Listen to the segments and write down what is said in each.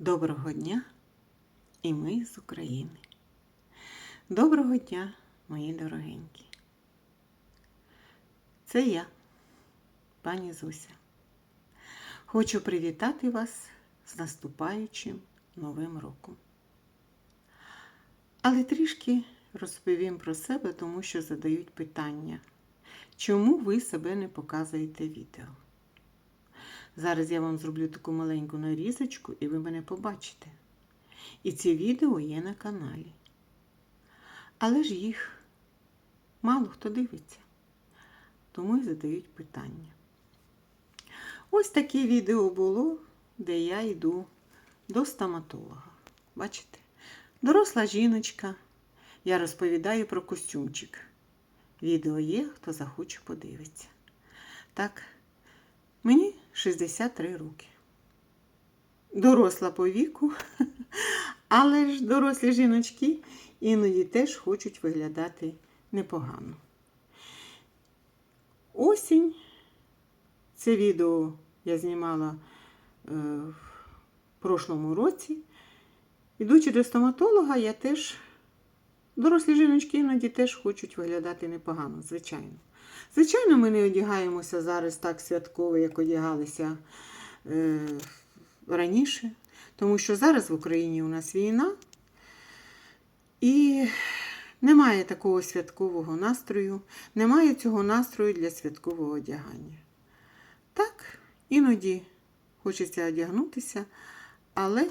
Доброго дня і ми з України. Доброго дня, мої дорогенькі. Це я, пані Зуся. Хочу привітати вас з наступаючим Новим роком. Але трішки розповім про себе, тому що задають питання, чому ви себе не показуєте відео? Зараз я вам зроблю таку маленьку нарізочку, і ви мене побачите. І ці відео є на каналі. Але ж їх мало хто дивиться, тому і задають питання. Ось таке відео було, де я йду до стоматолога. Бачите? Доросла жіночка. Я розповідаю про костюмчик. Відео є, хто захоче подивиться. Так, Мені 63 роки. Доросла по віку, але ж дорослі жіночки іноді теж хочуть виглядати непогано. Осінь. Це відео я знімала е, в прошлому році. Ідучи до стоматолога, я теж, дорослі жіночки іноді теж хочуть виглядати непогано, звичайно. Звичайно, ми не одягаємося зараз так святково, як одягалися е, раніше, тому що зараз в Україні у нас війна і немає такого святкового настрою, немає цього настрою для святкового одягання. Так, іноді хочеться одягнутися, але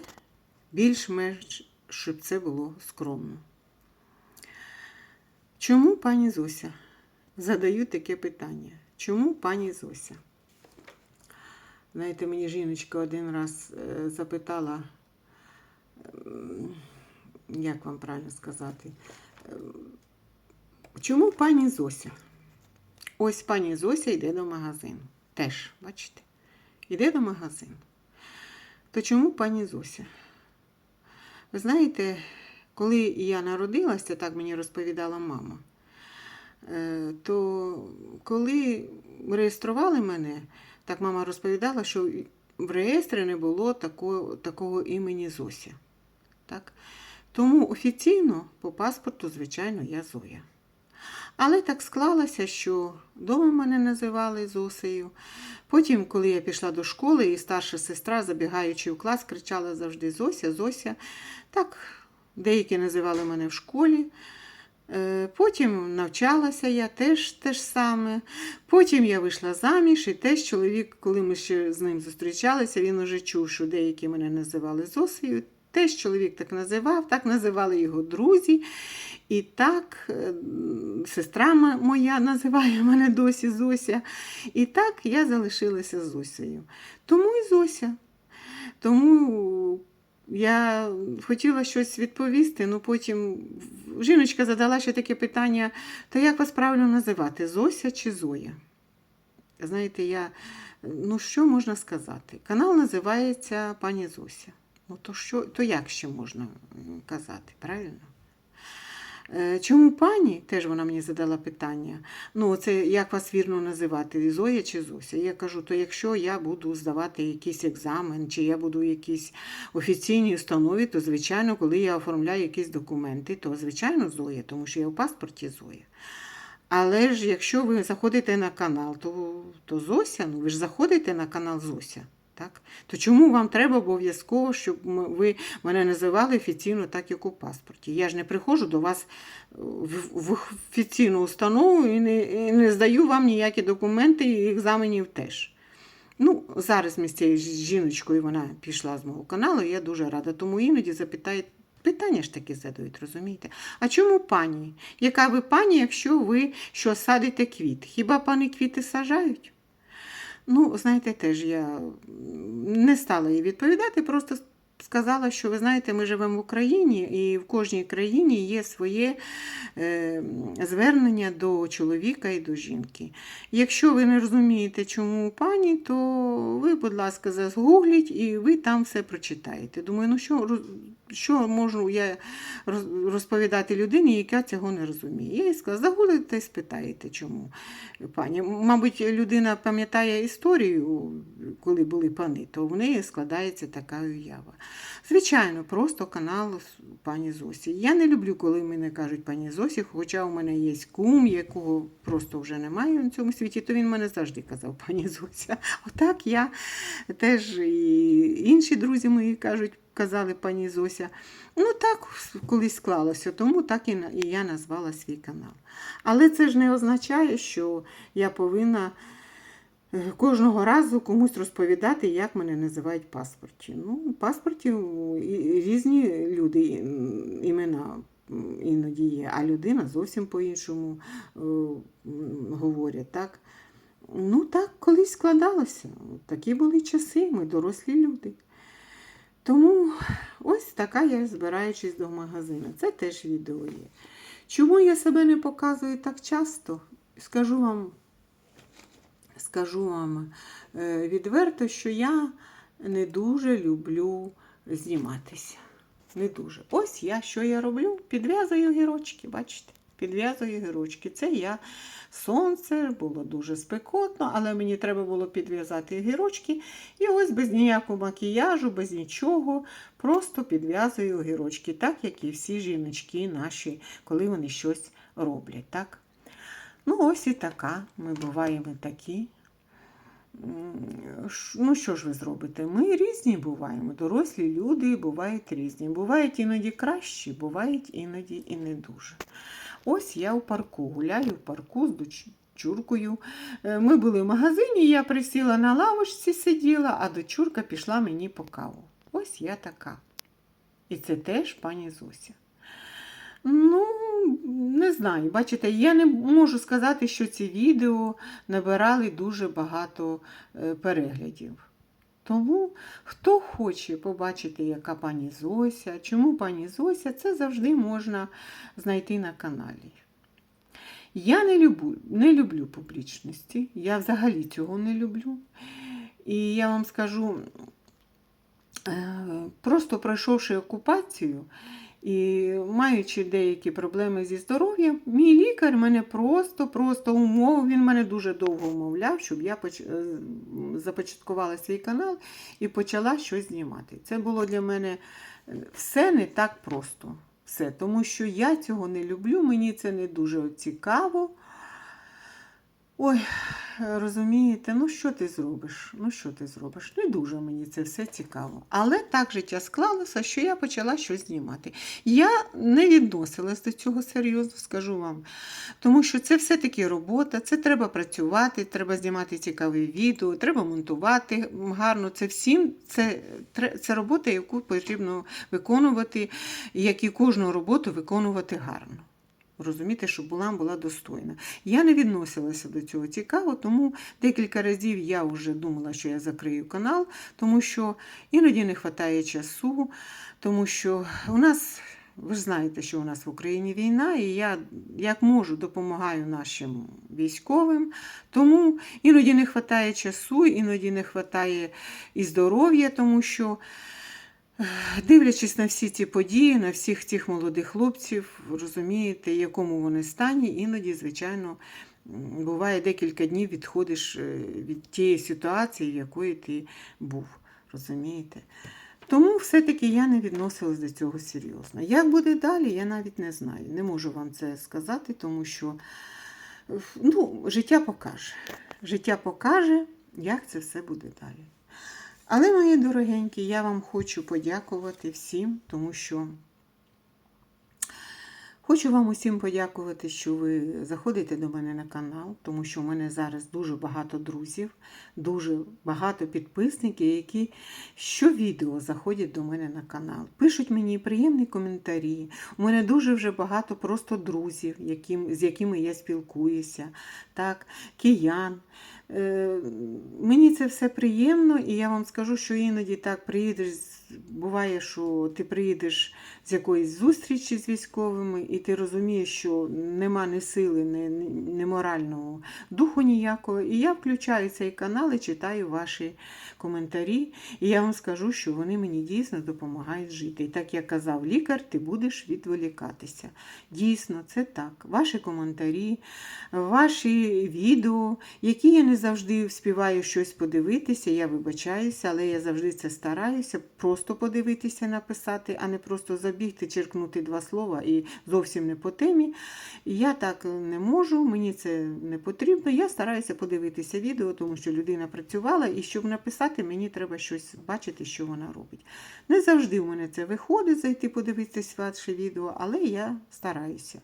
більш-менш, щоб це було скромно. Чому пані Зося? Задаю таке питання. Чому пані Зося? Знаєте, мені жіночка один раз е, запитала, як вам правильно сказати, чому пані Зося? Ось пані Зося йде до магазину. Теж, бачите? Йде до магазину. То чому пані Зося? Ви знаєте, коли я народилася, так мені розповідала мама. Е, то коли реєстрували мене, так мама розповідала, що в реєстрі не було такого такого імені Зося. Так? Тому офіційно по паспорту, звичайно, я Зоя. Але так склалося, що вдома мене називали Зосею. Потім, коли я пішла до школи, і старша сестра, забігаючи в клас, кричала завжди Зося, Зося. Так, деякі називали мене в школі. Е, потім навчалася я теж те ж саме. Потім я вийшла заміж, і теж чоловік, коли ми ще з ним зустрічалися, він уже чув, що деякі мене називали Зосею. Теж чоловік так називав, так називали його друзі. І так е, сестра моя називає мене досі Зося. І так я залишилася Зосею. Тому і Зося. Тому я хотіла щось відповісти, ну потім жіночка задала ще таке питання: то як вас правильно називати? Зося чи Зоя? Знаєте, я, ну що можна сказати? Канал називається пані Зося. Ну, то що, то як ще можна казати, правильно? Е, чому пані? Теж вона мені задала питання. Ну, це як вас вірно називати, Зоя чи Зося? Я кажу, то якщо я буду здавати якийсь екзамен, чи я буду в якійсь офіційній установі, то, звичайно, коли я оформляю якісь документи, то, звичайно, Зоя, тому що я в паспорті Зоя. Але ж якщо ви заходите на канал, то то Зося, ну ви ж заходите на канал Зося. Так? То чому вам треба обов'язково, щоб ви мене називали офіційно, так як у паспорті? Я ж не приходжу до вас в офіційну установу і не і не здаю вам ніякі документи і екзаменів теж. Ну, Зараз ми з цією жіночкою вона пішла з мого каналу, і я дуже рада. Тому іноді запитають, питання ж таки задають, розумієте? А чому пані? Яка ви пані, якщо ви що садите квіт? Хіба пани квіти сажають? Ну, знаєте, теж я не стала їй відповідати, просто сказала, що ви знаєте, ми живемо в Україні, і в кожній країні є своє е, звернення до чоловіка і до жінки. Якщо ви не розумієте, чому пані, то ви, будь ласка, загугліть і ви там все прочитаєте. Думаю, ну що що можу я розповідати людині, яка цього не розуміє. Я їй сказала, загуглите і спитаєте, чому пані. Мабуть, людина пам'ятає історію, коли були пани, то в неї складається така уява. Звичайно, просто канал пані Зосі. Я не люблю, коли мене кажуть пані Зосі, хоча у мене є кум, якого просто вже немає на цьому світі, то він мене завжди казав пані Зося. Отак я теж і інші друзі мої кажуть, казали пані Зося. Ну так колись склалося, тому так і я назвала свій канал. Але це ж не означає, що я повинна кожного разу комусь розповідати, як мене називають паспорті. Ну, паспорті різні люди імена іноді є, а людина зовсім по-іншому е, говорять. Так? Ну так, колись складалося. Такі були часи, ми дорослі люди. Тому ось така я збираючись до магазину. Це теж відео є. Чому я себе не показую так часто? Скажу вам, скажу вам е, відверто, що я не дуже люблю зніматися. Не дуже. Ось я що я роблю? Підв'язую гірочки, бачите? Підв'язую гірочки. Це я сонце, було дуже спекотно, але мені треба було підв'язати гірочки. І ось без ніякого макіяжу, без нічого, просто підв'язую гірочки, так як і всі жіночки наші, коли вони щось роблять. так? Ну, ось і така. Ми буваємо такі. Ну, що ж ви зробите? Ми різні буваємо. Дорослі люди бувають різні. Бувають іноді кращі, бувають іноді і не дуже. Ось я у парку гуляю в парку з дочуркою. Е, Ми були в магазині, я присіла на лавочці, сиділа, а дочурка пішла мені по каву. Ось я така. І це теж пані Зося. Ну, не знаю, бачите, я не можу сказати, що ці відео набирали дуже багато е, переглядів. Тому хто хоче побачити, яка пані Зося, чому пані Зося, це завжди можна знайти на каналі. Я не люблю, не люблю публічності, я взагалі цього не люблю. І я вам скажу, е, просто пройшовши окупацію і маючи деякі проблеми зі здоров'ям, мій лікар мене просто-просто умовив, він мене дуже довго умовляв, щоб я поч... е, започаткувала свій канал і почала щось знімати. Це було для мене е, все не так просто. Все, тому що я цього не люблю, мені це не дуже цікаво. Ой, розумієте, ну що ти зробиш? Ну що ти зробиш? Не дуже мені це все цікаво. Але так життя склалося, що я почала щось знімати. Я не відносилась до цього серйозно, скажу вам. Тому що це все-таки робота, це треба працювати, треба знімати цікаві відео, треба монтувати гарно. Це всім це, це робота, яку потрібно виконувати, як і кожну роботу виконувати гарно. Розумієте, щоб була була достойна. Я не відносилася до цього цікаво, тому декілька разів я вже думала, що я закрию канал, тому що іноді не вистачає часу, тому що у нас, ви ж знаєте, що у нас в Україні війна, і я як можу допомагаю нашим військовим, тому іноді не вистачає часу, іноді не вистачає і здоров'я, тому що. Дивлячись на всі ці події, на всіх цих молодих хлопців, розумієте, якому вони стані, іноді, звичайно, буває декілька днів відходиш е, від тієї ситуації, в якої ти був. Розумієте? Тому все-таки я не відносилась до цього серйозно. Як буде далі, я навіть не знаю. Не можу вам це сказати, тому що е, ну, життя покаже. Життя покаже, як це все буде далі. Але, мої дорогенькі, я вам хочу подякувати всім, тому що хочу вам усім подякувати, що ви заходите до мене на канал, тому що в мене зараз дуже багато друзів, дуже багато підписників, які щовідео заходять до мене на канал. Пишуть мені приємні коментарі. У мене дуже вже багато просто друзів, яким, з якими я спілкуюся, так, киян. Е, Мені це все приємно, і я вам скажу, що іноді так приїдеш. з- Буває, що ти приїдеш з якоїсь зустрічі з військовими, і ти розумієш, що нема ні сили, ні, ні, морального духу ніякого. І я включаю цей канал і читаю ваші коментарі. І я вам скажу, що вони мені дійсно допомагають жити. І так як казав лікар, ти будеш відволікатися. Дійсно, це так. Ваші коментарі, ваші відео, які я не завжди вспіваю щось подивитися, я вибачаюся, але я завжди це стараюся. Просто просто подивитися, написати, а не просто забігти, черкнути два слова і зовсім не по темі. Я так не можу, мені це не потрібно. Я стараюся подивитися відео, тому що людина працювала, і щоб написати, мені треба щось бачити, що вона робить. Не завжди в мене це виходить зайти подивитися ваше відео, але я стараюся.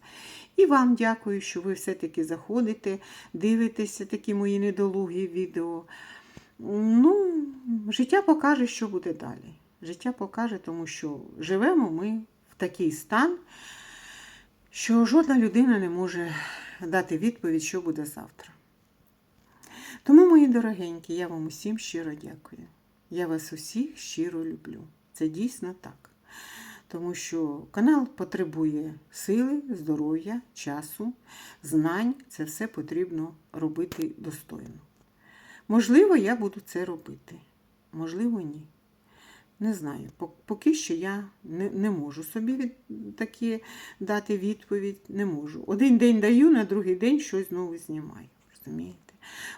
І вам дякую, що ви все-таки заходите, дивитеся такі мої недолугі відео. Ну, життя покаже, що буде далі. Життя покаже, тому що живемо ми в такий стан, що жодна людина не може дати відповідь, що буде завтра. Тому, мої дорогенькі, я вам усім щиро дякую. Я вас усіх щиро люблю. Це дійсно так. Тому що канал потребує сили, здоров'я, часу, знань. Це все потрібно робити достойно. Можливо, я буду це робити. Можливо, ні. Не знаю. Поки що я не, не можу собі від, такі дати відповідь. Не можу. Один день даю, на другий день щось знову знімаю. Розумієте?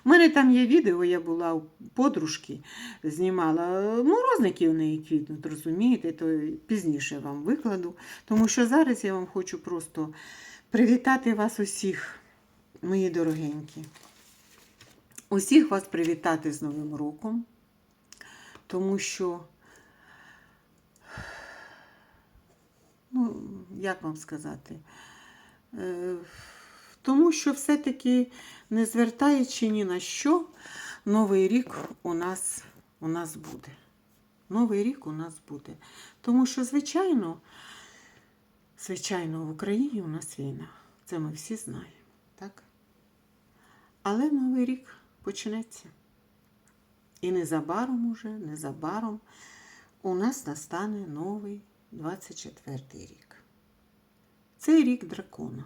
У мене там є відео, я була у подружки, знімала морозники у неї квітнуть, розумієте, то пізніше вам викладу. Тому що зараз я вам хочу просто привітати вас усіх, мої дорогенькі. Усіх вас привітати з Новим роком, тому що, ну, як вам сказати, е, тому що все-таки, не звертаючи ні на що, Новий рік у нас, у нас буде. Новий рік у нас буде. Тому що, звичайно, звичайно, в Україні у нас війна. Це ми всі знаємо, так? Але Новий рік почнеться. І незабаром уже, незабаром у нас настане новий 24 рік. Це рік дракона.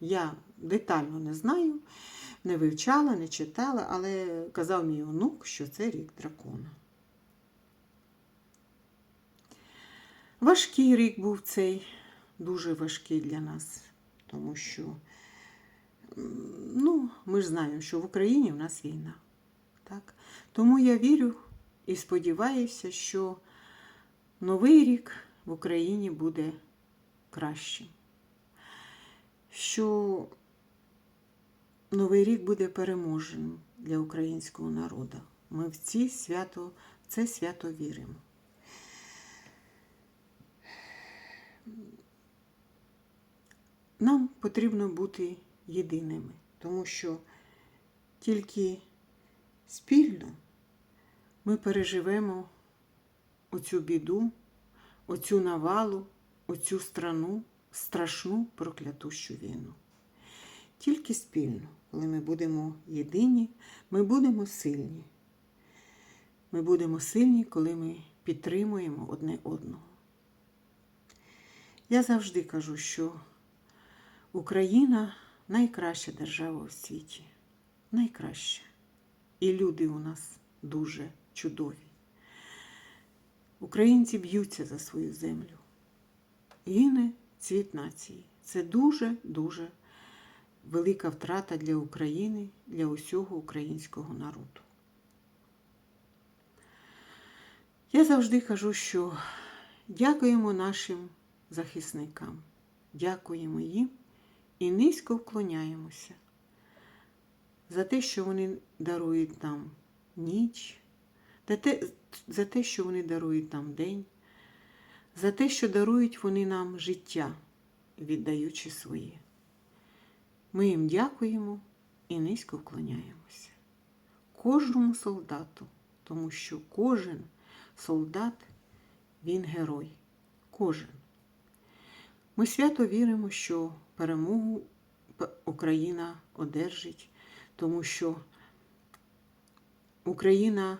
Я детально не знаю, не вивчала, не читала, але казав мій онук, що це рік дракона. Важкий рік був цей, дуже важкий для нас, тому що ну, ми ж знаємо, що в Україні в нас війна. Так? Тому я вірю і сподіваюся, що новий рік в Україні буде кращим. Що Новий рік буде переможним для українського народу. Ми в ці свято, в це свято віримо. Нам потрібно бути єдиними, тому що тільки спільно ми переживемо оцю біду, оцю навалу, оцю страну, страшну проклятущу війну. Тільки спільно, коли ми будемо єдині, ми будемо сильні. Ми будемо сильні, коли ми підтримуємо одне одного. Я завжди кажу, що Україна найкраща держава у світі. Найкраща. І люди у нас дуже чудові. Українці б'ються за свою землю. Гине цвіт нації. Це дуже-дуже велика втрата для України, для усього українського народу. Я завжди кажу, що дякуємо нашим захисникам, дякуємо їм і низько вклоняємося за те, що вони дарують нам ніч, за те, що вони дарують нам день, за те, що дарують вони нам життя, віддаючи своє. Ми їм дякуємо і низько вклоняємося. Кожному солдату, тому що кожен солдат, він герой. Кожен. Ми свято віримо, що перемогу Україна одержить, тому що Україна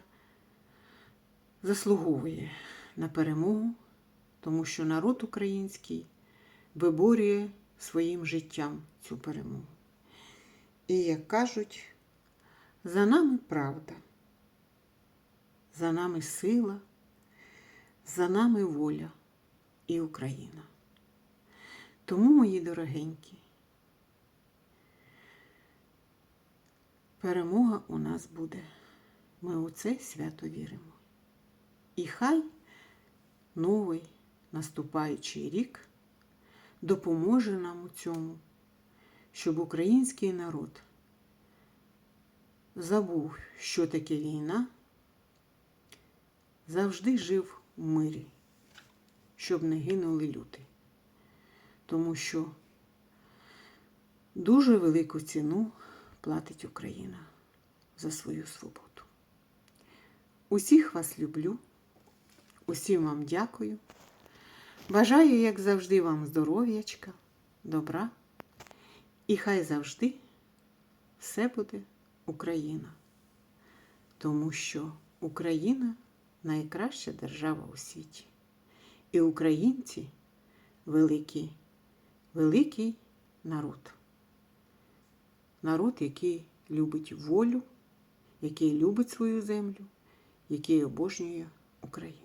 заслуговує на перемогу, тому що народ український виборює своїм життям цю перемогу. І, як кажуть, за нами правда, за нами сила, за нами воля і Україна. Тому, мої дорогенькі, перемога у нас буде. Ми у це свято віримо. І хай новий наступаючий рік допоможе нам у цьому, щоб український народ забув, що таке війна, завжди жив у мирі, щоб не гинули люди. Тому що дуже велику ціну платить Україна за свою свободу. Усіх вас люблю, усім вам дякую. Бажаю, як завжди, вам здоров'ячка, добра. І хай завжди все буде Україна. Тому що Україна найкраща держава у світі. І українці великий, великий народ. Народ, який любить волю, який любить свою землю, який обожнює Україну.